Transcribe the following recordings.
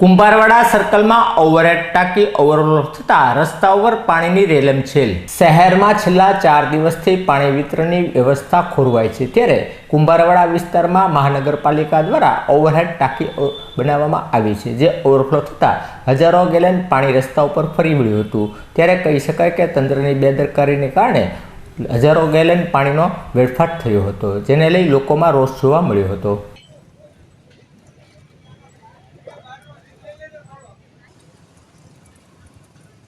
કુંભારવાડા સર્કલમાં ઓવરહેડ ટાંકી ઓવરફ્લો થતાં રસ્તા ઉપર પાણીની રેલમછેલ શહેરમાં છેલ્લા ચાર દિવસથી પાણી વિતરણની વ્યવસ્થા ખોરવાય છે. ત્યારે કુંભારવાડા વિસ્તારમાં મહાનગરપાલિકા દ્વારા ઓવરહેડ ટાંકી બનાવવામાં આવી છે, જે ઓવરફ્લો થતાં હજારો ગેલન પાણી રસ્તા ઉપર ફરી વળ્યું હતું. ત્યારે કહી શકાય કે તંત્રની બેદરકારીને કારણે હજારો ગેલન પાણીનો વેડફાટ થયો હતો, જેને લઈ લોકોમાં રોષ જોવા મળ્યો હતો.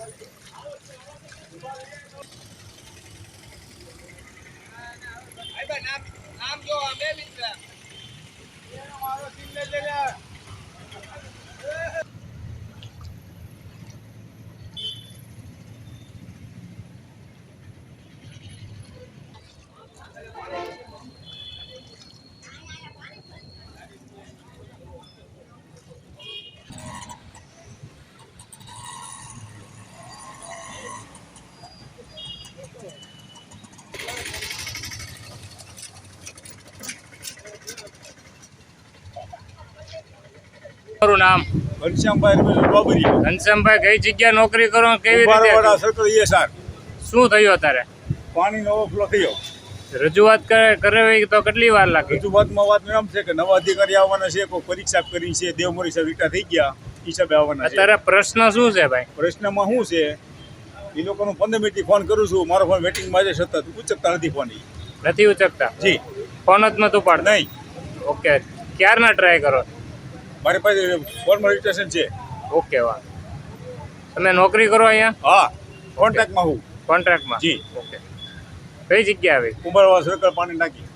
નામ ઘનશ્યામભાઈ રમેશ નામ? ઘનશ્યામભાઈ કઈ જગ્યા નોકરી કરો કેવી રીતે? સર્કલ. શું થયું અત્યારે? પાણીનો ઓવરફ્લો થયો. રજૂઆત કરે કરવી તો કેટલી વાર લાગે? રજૂઆતમાં વાત એમ છે કે નવા અધિકારી આવવાના છે કોઈ પરીક્ષા કરી છે દેવમરી સાહેબ રિટા થઈ ગયા હિસાબે આવવાના અત્યારે પ્રશ્ન શું છે ભાઈ? પ્રશ્નમાં શું છે? એ લોકોનું પંદર મિનિટથી ફોન કરું છું. મારો ફોન વેટિંગમાં છે સતત. ઉચકતા નથી ફોન નથી ઉચકતા? જી. ફોન જ નહોતું પાડ નહીં. ઓકે ક્યારના ટ્રાય કરો? મારી પાસે ફોર્મલ રજીસ્ટ્રેશન છે. ઓકે વાહ તમે નોકરી કરો અહીંયા? હા કોન્ટ્રાક્ટમાં હું. કોન્ટ્રાક્ટમાં જી. ઓકે. કઈ જગ્યા આવી? ઉમરવા સર્કલ પાણી નાખી.